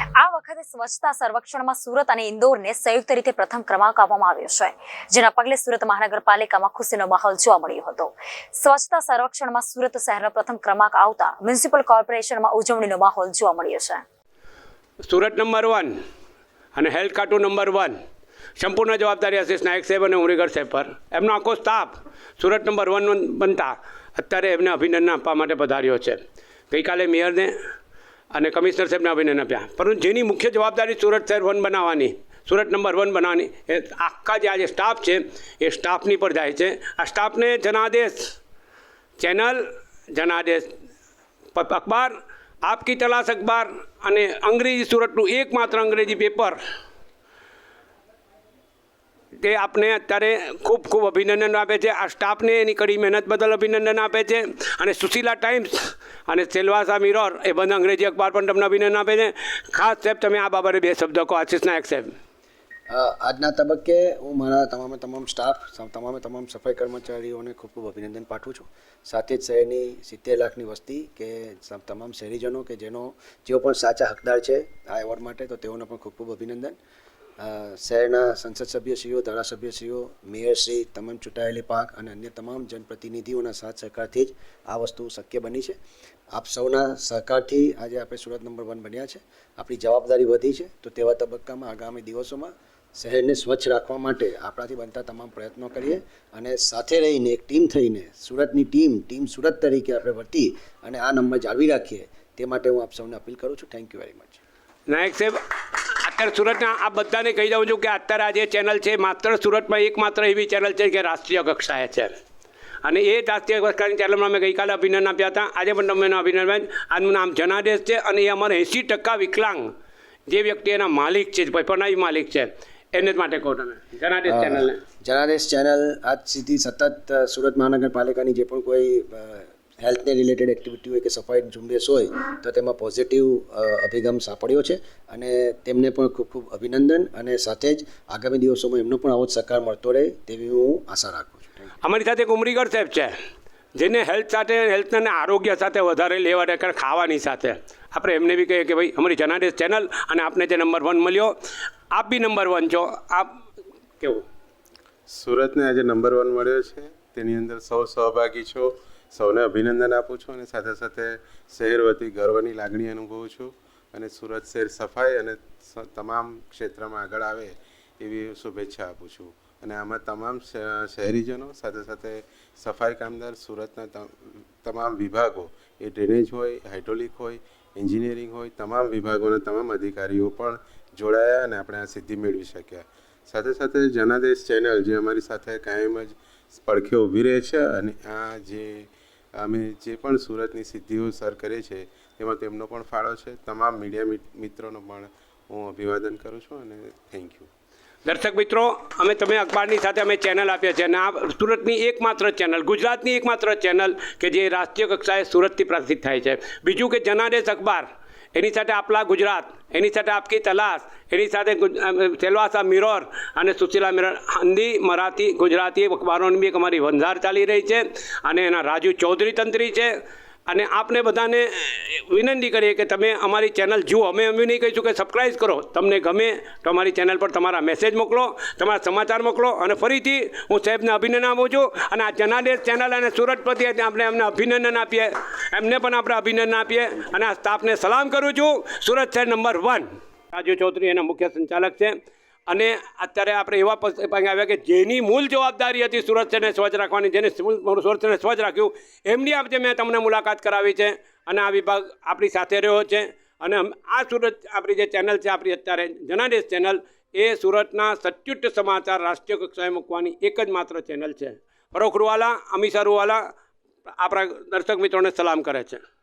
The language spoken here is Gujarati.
આ વખતે સ્વચ્છતા સર્વેક્ષણમાં સુરત અને ઇન્દોરને સંયુક્ત રીતે પ્રથમ ક્રમાંક આપવામાં આવ્યો છે, જેના પગલે સુરત મહાનગરપાલિકામાં ખુશીનો માહોલ જોવા મળ્યો હતો. સ્વચ્છતા સર્વેક્ષણમાં સુરત શહેરનો પ્રથમ ક્રમાંક આવતા મ્યુનિસિપલ કોર્પોરેશનમાં ઉજવણીનો માહોલ જોવા મળ્યો છે. સુરત નંબર વન અને હેલ્થ કાર્ટુ નંબર વન. સંપૂર્ણ જવાબદારી હશે નાયક સાહેબ અને ઉમરીગઢ સાહેબ પર. એમનો આખો સ્ટાફ સુરત નંબર વન બનતા અત્યારે એમને અભિનંદન આપવા માટે પધાર્યો છે. ગઈકાલે મેયરને અને કમિશનર સાહેબને અભિનંદન આપ્યા. પરંતુ જેની મુખ્ય જવાબદારી સુરત શહેર વન બનાવવાની, સુરત નંબર વન બનાવવાની, એ આખા જે આજે સ્ટાફ છે, એ સ્ટાફની પર જાય છે. આ સ્ટાફને જનાદેશ, ચેનલ જનાદેશ અખબાર, આપકી તલાશ અખબાર અને અંગ્રેજી સુરતનું એકમાત્ર અંગ્રેજી પેપર તે આપને અત્યારે ખૂબ ખૂબ અભિનંદન આપે છે. આ સ્ટાફને એની કડી મહેનત બદલ અભિનંદન આપે છે. અને સુશીલા ટાઈમ્સ અને સેલવાસા મિરોર એ બંને અંગ્રેજી અખબાર પણ તમને અભિનંદન આપે છે. ખાસ સાહેબ, તમે આ બાબતે બે શબ્દો કહો, આશીષ નાયક સાહેબ. આજના તબક્કે હું મારા તમામે તમામ સ્ટાફ તમામે તમામ સફાઈ કર્મચારીઓને ખૂબ ખૂબ અભિનંદન પાઠવું છું. સાથે જ શહેરની સિત્તેર લાખની વસ્તી કે તમામ શહેરીજનો કે જેનો, જેઓ પણ સાચા હકદાર છે આ એવોર્ડ માટે, તો તેઓને પણ ખૂબ ખૂબ અભિનંદન. શહેરના સંસદ સભ્યશ્રીઓ, ધારાસભ્યશ્રીઓ મેયરશ્રી તમામ ચૂંટાયેલી પાંખ અને અન્ય તમામ જનપ્રતિનિધિઓના સાથ સહકારથી જ આ વસ્તુ શક્ય બની છે. આપ સૌના સહકારથી આજે આપણે સુરત નંબર વન બન્યા છે. આપણી જવાબદારી વધી છે. તો તેવા તબક્કામાં આગામી દિવસોમાં શહેરને સ્વચ્છ રાખવા માટે આપણાથી બનતા તમામ પ્રયત્નો કરીએ અને સાથે રહીને, એક ટીમ થઈને, સુરતની ટીમ ટીમ સુરત તરીકે આપણે વર્તી અને આ નંબર જાળવી રાખીએ, તે માટે હું આપ સૌને અપીલ કરું છું. Thank you very much Nayak સાહેબ અત્યારે સુરતના આ બધાને કહી દઉં છું કે અત્યારે આ જે ચેનલ છે માત્ર સુરતમાં એકમાત્ર એવી ચેનલ છે કે રાષ્ટ્રીય કક્ષાએ છે. અને એ રાષ્ટ્રીય કક્ષાની ચેનલમાં મેં ગઈકાલે અભિનંદન આપ્યા હતા. આજે પણ તમને અભિનંદન. આજનું નામ જનાદેશ છે અને એ અમારે એંસી ટકા વિકલાંગ જે વ્યક્તિ એના માલિક છે પરણાવી માલિક છે એને જ માટે કહો તમે જનાદેશ ચેનલને. જનાદેશ ચેનલ આજ સુધી સતત સુરત મહાનગરપાલિકાની જે પણ કોઈ હેલ્થને રિલેટેડ એક્ટિવિટી હોય કે સફાઈ ઝુંબેશ હોય તો તેમાં પોઝિટિવ અભિગમ સાંપડ્યો છે. અને તેમને પણ ખૂબ ખૂબ અભિનંદન અને સાથે જ આગામી દિવસોમાં એમનો પણ આવો જ સહકાર મળતો રહે તેવી હું આશા રાખું છું. અમારી સાથે એક ઉમરીગઢ સાહેબ છે જેને હેલ્થ સાથે હેલ્થ અને આરોગ્ય સાથે વધારે લેવા દે ખાવાની સાથે. આપણે એમને બી કહીએ કે ભાઈ અમારી જનાદેશ ચેનલ અને આપને જે નંબર વન મળ્યો આપ બી નંબર વન છો. આપ કેવું? સુરતને આજે નંબર વન મળ્યો છે. તેની અંદર સૌ સહભાગી છો. સૌને અભિનંદન આપું છું અને સાથે સાથે શહેર વતી ગર્વની લાગણી અનુભવું છું અને સુરત શહેર સફાઈ અને તમામ ક્ષેત્રમાં આગળ આવે એવી શુભેચ્છા આપું છું. અને આમાં તમામ શહેરીજનો, સાથે સાથે સફાઈ કામદાર, સુરતના તમામ વિભાગો, એ ડ્રેનેજ હોય, હાઇડ્રોલિક હોય, એન્જિનિયરિંગ હોય, તમામ વિભાગોના તમામ અધિકારીઓ પણ જોડાયા અને આપણે આ સિદ્ધિ મેળવી શક્યા. સાથે સાથે જનાદેશ ચેનલ જે અમારી સાથે કાયમ જ પડખે ઊભી રહે છે અને આ જે અમે જે પણ સુરતની સિદ્ધિઓ સર કરે છે તેમાં તેમનો પણ ફાળો છે. તમામ મીડિયા મિત- મિત્રોનો પણ હું અભિવાદન કરું છું અને થેન્ક યુ દર્શક મિત્રો, અમે તમે અખબારની સાથે અમે ચેનલ આપ્યા છે અને આ સુરતની એકમાત્ર ચેનલ, ગુજરાતની એકમાત્ર ચેનલ કે જે રાષ્ટ્રીય કક્ષાએ સુરતથી પ્રસિદ્ધ થાય છે. બીજું કે જનાદેશ અખબાર એની સાથે આપલા ગુજરાત, એની સાથે આપકી તલાશ, એની સાથે સેલવાસા મિરોર અને સુશીલા મિરર. હિન્દી, મરાઠી, ગુજરાતી અખબારોની બી અમારી વંધાર ચાલી રહી છે અને એના રાજુ ચૌધરી તંત્રી છે. અને આપને બધાને વિનંતી કરીએ કે તમે અમારી ચેનલ જુઓ. અમે એમ નહીં કહીશું કે સબસ્ક્રાઈબ કરો. તમને ગમે તો અમારી ચેનલ પર તમારા મેસેજ મોકલો, તમારા સમાચાર મોકલો અને ફરીથી હું સાહેબને અભિનંદન આપું છું અને આ જનાદેશ ચેનલ અને સુરત પ્રત્યે આપણે એમને અભિનંદન આપીએ. એમને પણ આપણે અભિનંદન આપીએ અને આ સ્ટાફને સલામ કરું છું. સુરત શહેર નંબર વન રાજુ ચૌધરી એના મુખ્ય સંચાલક છે. અને અત્યારે આપણે એવા આવ્યા કે જેની મૂળ જવાબદારી હતી સુરત શહેરને સ્વચ્છ રાખવાની, જેને સુરતને સુરત સ્વચ્છ રાખ્યું, એમની આજે મેં તમને મુલાકાત કરાવી છે અને આ વિભાગ આપણી સાથે રહ્યો છે. અને આ સુરત આપણી જે ચેનલ છે, આપણી અત્યારે જનાદેશ ચેનલ, એ સુરતના સચ્યુટ સમાચાર રાષ્ટ્રીય કક્ષાએ મૂકવાની એક જ માત્ર ચેનલ છે. ફરોખ રૂવાલા, અમીષા રૂવાલા, આપણા દર્શક મિત્રોને સલામ કરે છે.